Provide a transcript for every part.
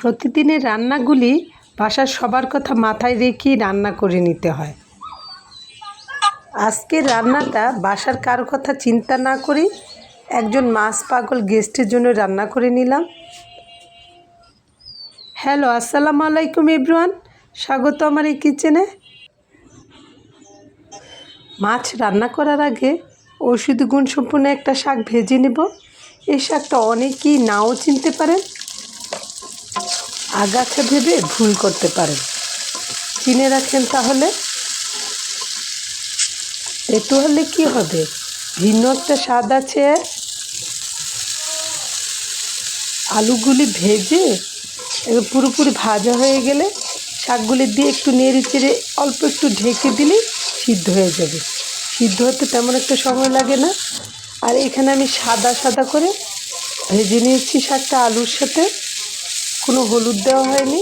প্রতিদিনের রান্নাগুলি বাসার সবার কথা মাথায় রেখেই রান্না করে নিতে হয়। আজকের রান্নাটা বাসার কারও কথা চিন্তা না করে একজন মাছ পাগল গেস্টের জন্য রান্না করে নিলাম। হ্যালো, আসসালামু আলাইকুম ইব্রান স্বাগত আমার এই কিচেনে। মাছ রান্না করার আগে ঔষধি গুণসম্পন্ন একটা শাক ভেজে নেব। এই শাকটা অনেকেই নাও চিনতে পারেন। আগাছা ভেবে ভুল করতে পারেন চিনে রাখেন তাহলে। একটু হলে কি হবে? ভিন্ন একটা স্বাদ আছে। আলুগুলি ভেজে পুরোপুরি ভাজা হয়ে গেলে শাকগুলি দিয়ে একটু নেড়ে চেড়ে অল্প একটু ঢেকে দিলে সিদ্ধ হয়ে যাবে। সিদ্ধ হতে তেমন একটা সময় লাগে না। আর এখানে আমি সাদা সাদা করে ভেজে নিয়েছি শাকটা আলুর সাথে। কোনো হলুদ দেওয়া হয়নি।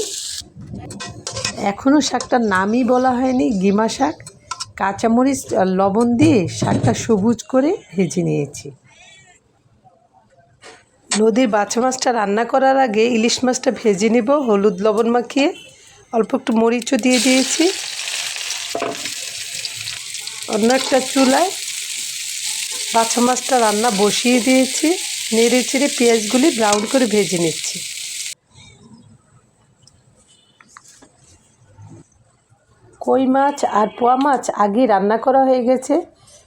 এখনও শাকটার নামই বলা হয়নি, গিমা শাক। কাঁচামরিচ লবণ দিয়ে শাকটা সবুজ করে ভেজে নিয়েছি। নদীর বাছা মাছটা রান্না করার আগে ইলিশ মাছটা ভেজে নেব, হলুদ লবণ মাখিয়ে। অল্প একটু মরিচও দিয়ে দিয়েছি। অন্য একটা চুলায় বাছা মাছটা রান্না বসিয়ে দিয়েছি। নেড়ে চেড়ে পেঁয়াজগুলি ব্রাউন করে ভেজে নিচ্ছি। কই মাছ আর পোয়া মাছ আগে রান্না করা হয়ে গেছে।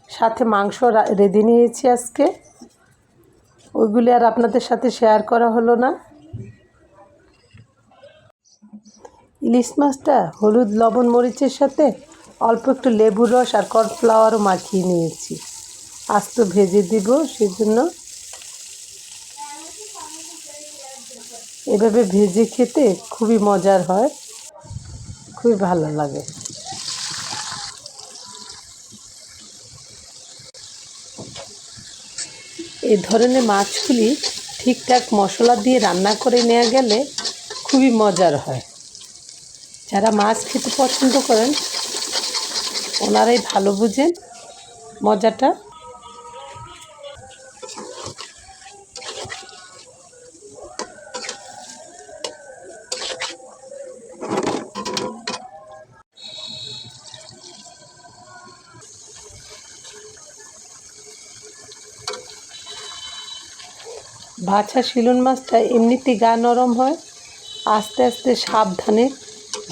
সাথে মাংস রেঁধে নিয়েছি আজকে। ওইগুলি আর আপনাদের সাথে শেয়ার করা হলো না। ইলিশ মাছটা হলুদ, লবণ, মরিচের সাথে অল্প একটু লেবুর রস আর কর্নফ্লাওয়ারও মাখিয়ে নিয়েছি। আস্ত ভেজে দিব সেজন্য। এভাবে ভেজে খেতে খুবই মজার হয়। খুবই ভালো লাগে। এই ধরনের মাছগুলি ঠিকঠাক মশলা দিয়ে রান্না করে নেওয়া গেলে খুবই মজার হয়। যারা মাছ খেতে পছন্দ করেন, ওনারাই ভালো বুঝেন মজাটা। বাছা শিলুন মাছটা এমনিতে গা নরম হয়। আস্তে আস্তে সাবধানে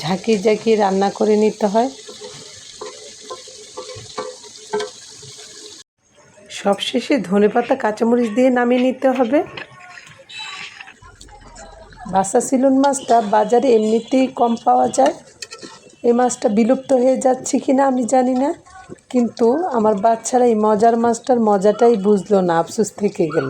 ঝাঁকিয়ে ঝাঁকিয়ে রান্না করে নিতে হয়। সবশেষে ধনেপাতা, কাঁচামরিচ দিয়ে নামিয়ে নিতে হবে। বাসা সিলন মাছটা বাজারে এমনিতেই কম পাওয়া যায়। এই মাছটা বিলুপ্ত হয়ে যাচ্ছে কি না আমি জানি না, কিন্তু আমার বাচ্চারা এই মজার মাছটার মজাটাই বুঝলো না, আফসোস থেকে গেল।